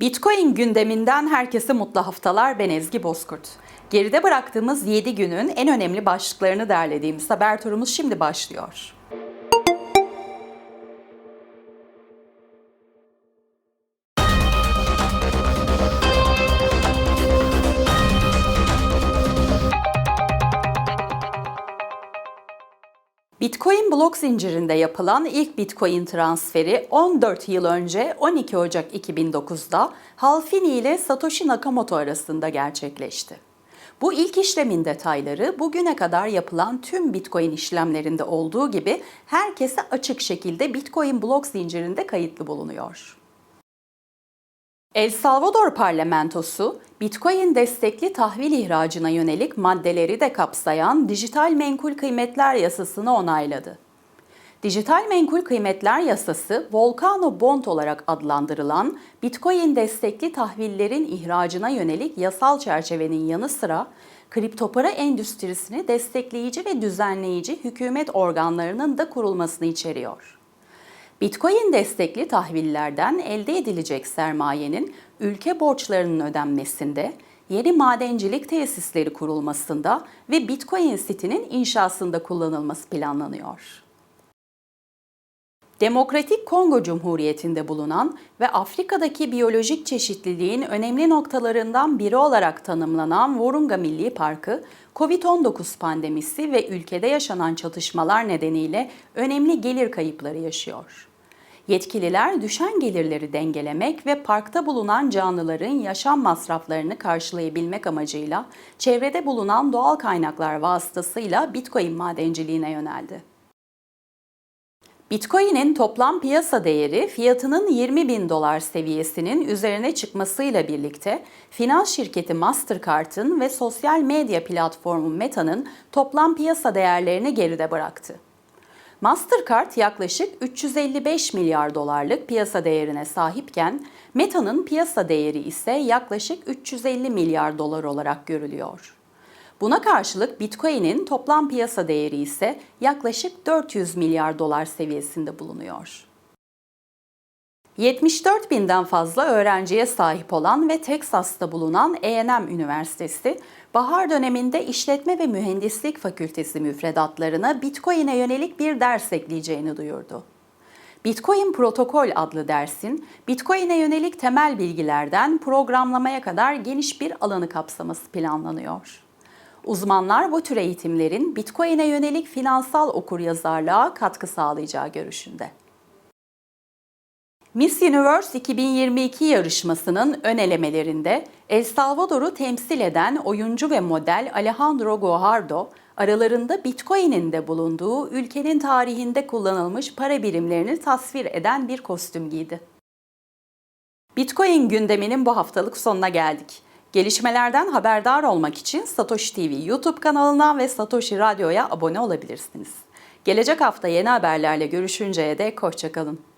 Bitcoin gündeminden herkese mutlu haftalar. Ben Ezgi Bozkurt. Geride bıraktığımız 7 günün en önemli başlıklarını derlediğimiz haber turumuz şimdi başlıyor. Bitcoin blok zincirinde yapılan ilk Bitcoin transferi 14 yıl önce 12 Ocak 2009'da Halfini ile Satoshi Nakamoto arasında gerçekleşti. Bu ilk işlemin detayları bugüne kadar yapılan tüm Bitcoin işlemlerinde olduğu gibi herkese açık şekilde Bitcoin blok zincirinde kayıtlı bulunuyor. El Salvador parlamentosu, Bitcoin destekli tahvil ihracına yönelik maddeleri de kapsayan dijital menkul kıymetler yasasını onayladı. Dijital menkul kıymetler yasası, Volcano Bond olarak adlandırılan Bitcoin destekli tahvillerin ihracına yönelik yasal çerçevenin yanı sıra kripto para endüstrisini destekleyici ve düzenleyici hükümet organlarının da kurulmasını içeriyor. Bitcoin destekli tahvillerden elde edilecek sermayenin ülke borçlarının ödenmesinde, yeni madencilik tesisleri kurulmasında ve Bitcoin City'nin inşasında kullanılması planlanıyor. Demokratik Kongo Cumhuriyeti'nde bulunan ve Afrika'daki biyolojik çeşitliliğin önemli noktalarından biri olarak tanımlanan Virunga Milli Parkı, COVID-19 pandemisi ve ülkede yaşanan çatışmalar nedeniyle önemli gelir kayıpları yaşıyor. Yetkililer düşen gelirleri dengelemek ve parkta bulunan canlıların yaşam masraflarını karşılayabilmek amacıyla çevrede bulunan doğal kaynaklar vasıtasıyla Bitcoin madenciliğine yöneldi. Bitcoin'in toplam piyasa değeri fiyatının 20 bin dolar seviyesinin üzerine çıkmasıyla birlikte finans şirketi Mastercard'ın ve sosyal medya platformu Meta'nın toplam piyasa değerlerini geride bıraktı. Mastercard yaklaşık 355 milyar dolarlık piyasa değerine sahipken Meta'nın piyasa değeri ise yaklaşık 350 milyar dolar olarak görülüyor. Buna karşılık Bitcoin'in toplam piyasa değeri ise yaklaşık 400 milyar dolar seviyesinde bulunuyor. 74 binden fazla öğrenciye sahip olan ve Teksas'ta bulunan A&M Üniversitesi, bahar döneminde işletme ve mühendislik fakültesi müfredatlarına Bitcoin'e yönelik bir ders ekleyeceğini duyurdu. Bitcoin Protokol adlı dersin, Bitcoin'e yönelik temel bilgilerden programlamaya kadar geniş bir alanı kapsaması planlanıyor. Uzmanlar bu tür eğitimlerin Bitcoin'e yönelik finansal okuryazarlığa katkı sağlayacağı görüşünde. Miss Universe 2022 yarışmasının ön elemelerinde El Salvador'u temsil eden oyuncu ve model Alejandro Guajardo, aralarında Bitcoin'in de bulunduğu ülkenin tarihinde kullanılmış para birimlerini tasvir eden bir kostüm giydi. Bitcoin gündeminin bu haftalık sonuna geldik. Gelişmelerden haberdar olmak için Satoshi TV YouTube kanalına ve Satoshi Radyo'ya abone olabilirsiniz. Gelecek hafta yeni haberlerle görüşünceye dek hoşçakalın.